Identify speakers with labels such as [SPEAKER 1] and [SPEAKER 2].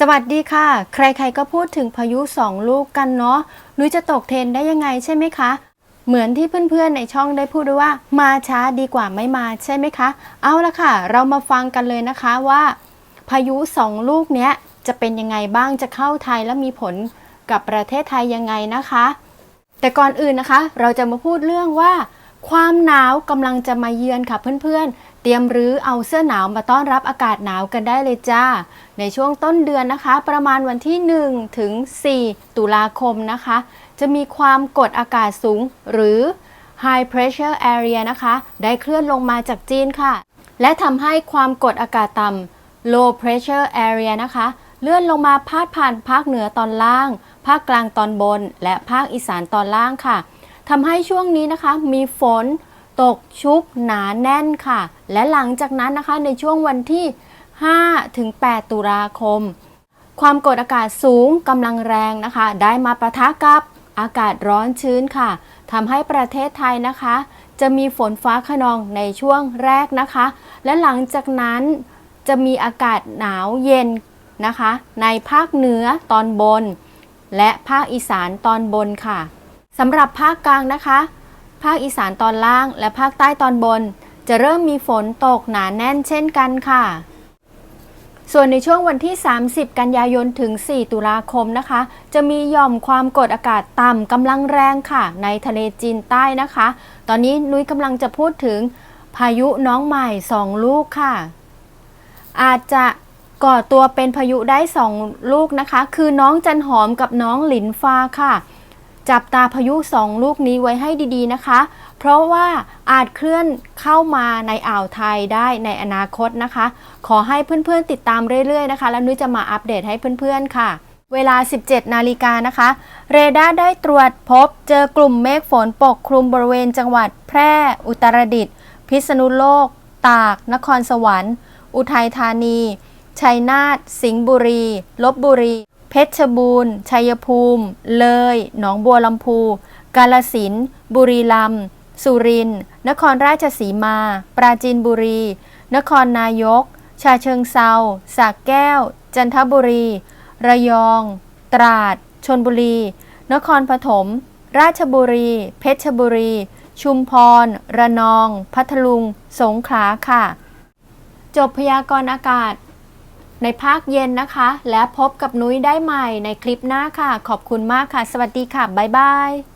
[SPEAKER 1] สวัสดีค่ะ ใครๆก็พูดถึงพายุสองลูกกันเนาะนุ้ยจะตกเทรนได้ยังไงใช่ไหมคะ เหมือนที่เพื่อนๆในช่องได้พูดด้วยว่า มาช้าดีกว่าไม่มาใช่ไหมคะ เอาละค่ะ เรามาฟังกันเลยนะคะว่า พายุสองลูกเนี้ยจะเป็นยังไงบ้างจะเข้าไทยและมีผลกับประเทศไทยยังไงนะคะ แต่ก่อนอื่นนะคะ เราจะมาพูดเรื่องว่า ความหนาวกำลังจะมาเยือนค่ะเพื่อนๆ ตรียมรื้อเอาเสื้อหนาวมาต้อนรับอากาศหนาวกันได้เลยจ้า ในช่วงต้นเดือนนะคะ ประมาณวันที่ 1 ถึง 4 ตุลาคมนะคะ จะมีความกดอากาศสูงหรือ High Pressure Area นะคะ ได้เคลื่อนลงมาจากจีนค่ะ และทำให้ความกดอากาศต่ำ Low Pressure Area นะคะ เลื่อนลงมาพาดผ่านภาคเหนือตอนล่าง ภาคกลางตอนบน และภาคอีสานตอนล่างค่ะทำให้ช่วงนี้นะคะมีฝน ตกชุกหนาแน่นค่ะ และหลังจากนั้นนะคะในช่วงวันที่ 5 ถึง 8 ตุลาคม ความกดอากาศสูงกำลังแรงนะคะ ได้มาประทะกับอากาศร้อนชื้นค่ะทำให้ประเทศไทยนะคะ จะมีฝนฟ้าขนองในช่วงแรกนะคะ และหลังจากนั้นจะมีอากาศหนาวเย็นนะคะ ในภาคเหนือตอนบน และภาคอีสานตอนบนค่ะสำหรับภาคกลางนะคะ ภาคอีสานตอนล่างและภาคใต้ตอนบน จะเริ่มมีฝนตกหนาแน่นเช่นกันค่ะ ส่วนในช่วงวันที่ 30 กันยายนถึง 4 ตุลาคมนะคะ จะมีหย่อมความกดอากาศต่ำกำลังแรงค่ะ ในทะเลจีนใต้นะคะ ตอนนี้นุ้ยกำลังจะพูดถึงพายุน้องใหม่ 2 ลูกค่ะ อาจจะก่อตัวเป็นพายุได้ 2 ลูกนะคะ คือน้องจันหอมกับน้องหลินฟ้าค่ะ จับตาพายุ2ลูกนี้ไว้ให้ดีๆนะคะ เพราะว่าอาจเคลื่อนเข้ามาในอ่าวไทยได้ในอนาคตนะคะ ขอให้เพื่อนๆติดตามเรื่อยๆนะคะ แล้วนุ้ยจะมาอัปเดตให้เพื่อนๆค่ะ เวลา 17 นาฬิกานะคะ เรดาร์ได้ตรวจพบเจอกลุ่มเมฆฝนปกคลุมบริเวณจังหวัดแพร่ อุตรดิตถ์พิษณุโลก ตาก นครสวรรค์ อุทัยธานี ชัยนาท สิงห์บุรี ลบบุรี เพชรบูรณ์ ชัยภูมิ เลย หนองบัวลำพู กาลสินธุ์บุรีรัมย์ สุรินทร์ นครราชสีมา ปราจีนบุรี นครนายก ชาเชิงเซาสระแก้ว จันทบุรี ระยอง ตราด ชนบุรี นครปฐม ราชบุรี เพชรบุรี ชุมพร ระนอง พัทลุง สงขลาค่ะ จบพยากรณ์อากาศ ในภาคเย็นนะคะ และพบกับนุ้ยได้ใหม่ในคลิปหน้าค่ะ ขอบคุณมากค่ะ สวัสดีค่ะ บ๊ายบาย